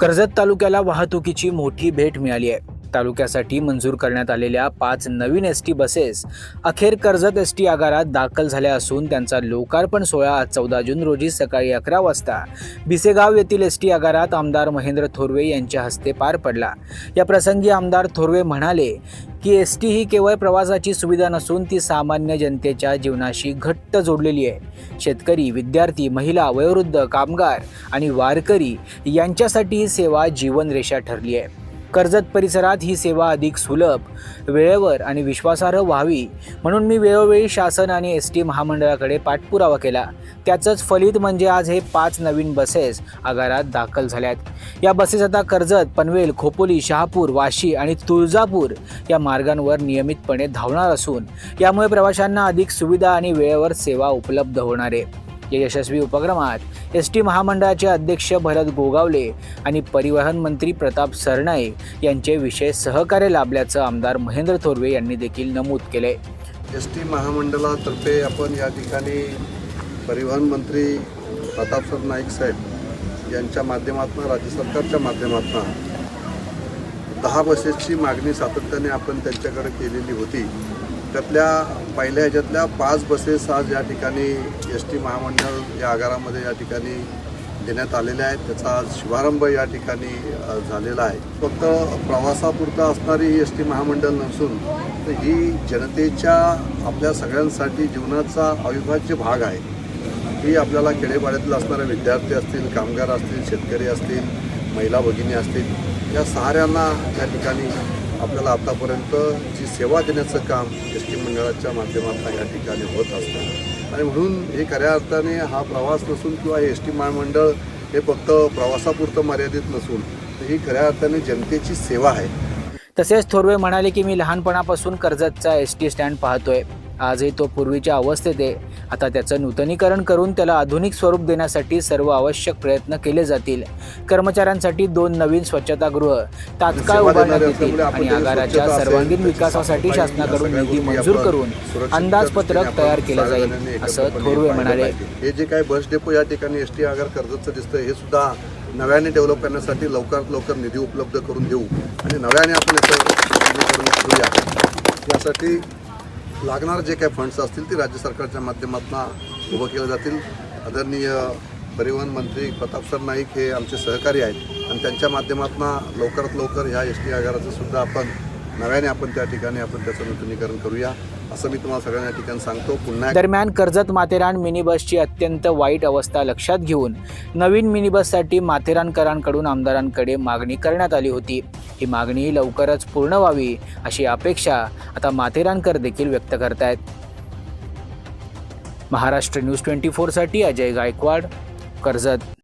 कर्जत तालुक्याला वाहतुकीची मोठी भेट मिळाली आहे. तालुक्यासाठी मंजूर करण्यात आलेल्या पाच नवीन एस टी बसेस अखेर कर्जत एस टी आगारात दाखल झाल्या असून त्यांचा लोकार्पण सोहळा आज चौदा जून रोजी सकाळी अकरा वाजता. भिसेगाव येथील एस टी आगारात आमदार महेंद्र थोरवे यांच्या हस्ते पार पडला. या प्रसंगी आमदार थोरवे म्हणाले की एस टी ही केवळ प्रवासाची सुविधा नसून ती सामान्य जनतेच्या जीवनाशी घट्ट जोडलेली आहे. शेतकरी विद्यार्थी महिला वयोवृद्ध कामगार आणि वारकरी यांच्यासाठी ही सेवा जीवनरेषा ठरली आहे. कर्जत परिसरात ही सेवा अधिक सुलभ वेळेवर आणि विश्वासार्ह व्हावी म्हणून मी वेळोवेळी शासन आणि एस टी महामंडळाकडे पाठपुरावा केला. त्याचंच फलित म्हणजे आज हे पाच नवीन बसेस आगारात दाखल झाल्यात. या बसेस आता कर्जत पनवेल खोपोली शहापूर वाशी आणि तुळजापूर या मार्गांवर नियमितपणे धावणार असून यामुळे प्रवाशांना अधिक सुविधा आणि वेळेवर सेवा उपलब्ध होणार आहे. या यशस्वी उपक्रमात एस टी महामंडळाचे अध्यक्ष भरत गोगावले आणि परिवहन मंत्री प्रताप सरनाईक यांचे विशेष सहकार्य लाभल्याचं आमदार महेंद्र थोरवे यांनी देखील नमूद केले. एस टी महामंडळातर्फे आपण या ठिकाणी परिवहन मंत्री प्रतापसर नाईक साहेब यांच्या माध्यमातून राज्य सरकारच्या माध्यमातून दहा बसेसची मागणी सातत्याने आपण त्यांच्याकडे केलेली होती. त्यातल्या पहिल्या ह्याच्यातल्या पाच बसेस आज या ठिकाणी एस टी महामंडळ या आगारामध्ये या ठिकाणी देण्यात आलेल्या आहेत. त्याचा आज शुभारंभ या ठिकाणी झालेला आहे. फक्त प्रवासापुरता असणारी ही एस टी महामंडळ नसून तर ही जनतेच्या आपल्या सगळ्यांसाठी जीवनाचा अविभाज्य भाग आहे. ही आपल्याला खेडेपाड्यातलं असणारे विद्यार्थी असतील कामगार असतील शेतकरी असतील महिला भगिनी असतील या साऱ्यांना या ठिकाणी आपल्याला आतापर्यंत जी सेवा देण्याचं काम एस टी मंडळाच्या माध्यमातून या ठिकाणी होत असतं. आणि म्हणून हे खऱ्या अर्थाने हा प्रवास नसून किंवा एस टी महामंडळ हे फक्त प्रवासापुरतं मर्यादित नसून तर ही खऱ्या अर्थाने जनतेची सेवा आहे. तसेच थोरवे म्हणाले की मी लहानपणापासून कर्जतचा एस टी स्टँड पाहतोय. आजही तो पूर्वीच्या अवस्थेत आहे. आता त्याचं नूतनीकरण करून त्याला आधुनिक स्वरूप देण्यासाठी सर्व आवश्यक प्रयत्न केले जातील. कर्मचाऱ्यांसाठी दोन नवीन स्वच्छतागृह तात्काळ उभारण्यात येतील आणि आगाराच्या सर्वांगीण विकासासाठी शासनाकडून निधी मंजूर करून अंदाजपत्रक तयार केलं जाईल असं थोरवे म्हणाले. हे जे काही बस डेपो या ठिकाणी एस टी आगार कर्जतचं दिसतं हे सुद्धा नव्याने डेव्हलप करण्यासाठी लवकरात लवकर निधी उपलब्ध करून देऊ. आणि नव्याने आपण यासाठी लागणारे जे काही फंड्स असतील ते राज्य सरकारच्या माध्यमातून उभं केले जातील. आदरणीय परिवहन मंत्री प्रताप सर नाईक हे आमचे सहकारी आहेत आणि त्यांच्या माध्यमातून लवकरात लवकर ह्या एस टी आगाराचं सुद्धा आपण नव्याने आपण त्या ठिकाणी आपण त्याचं नूतनीकरण करूया असं मी तुम्हाला सगळ्यांना ठिकाणी सांगतो. पुन्हा दरम्यान कर्जत माथेरान मिनी बसची अत्यंत वाईट अवस्था लक्षात घेऊन नवीन मिनी बससाठी माथेरानकरांकडून आमदारांकडे मागणी करण्यात आली होती. ही मागणी लवकरच पूर्ण व्हावी अशी अपेक्षा आता माथेरानकर देखील व्यक्त करतायत. महाराष्ट्र न्यूज ट्वेंटी फोरसाठी अजय गायकवाड कर्जत.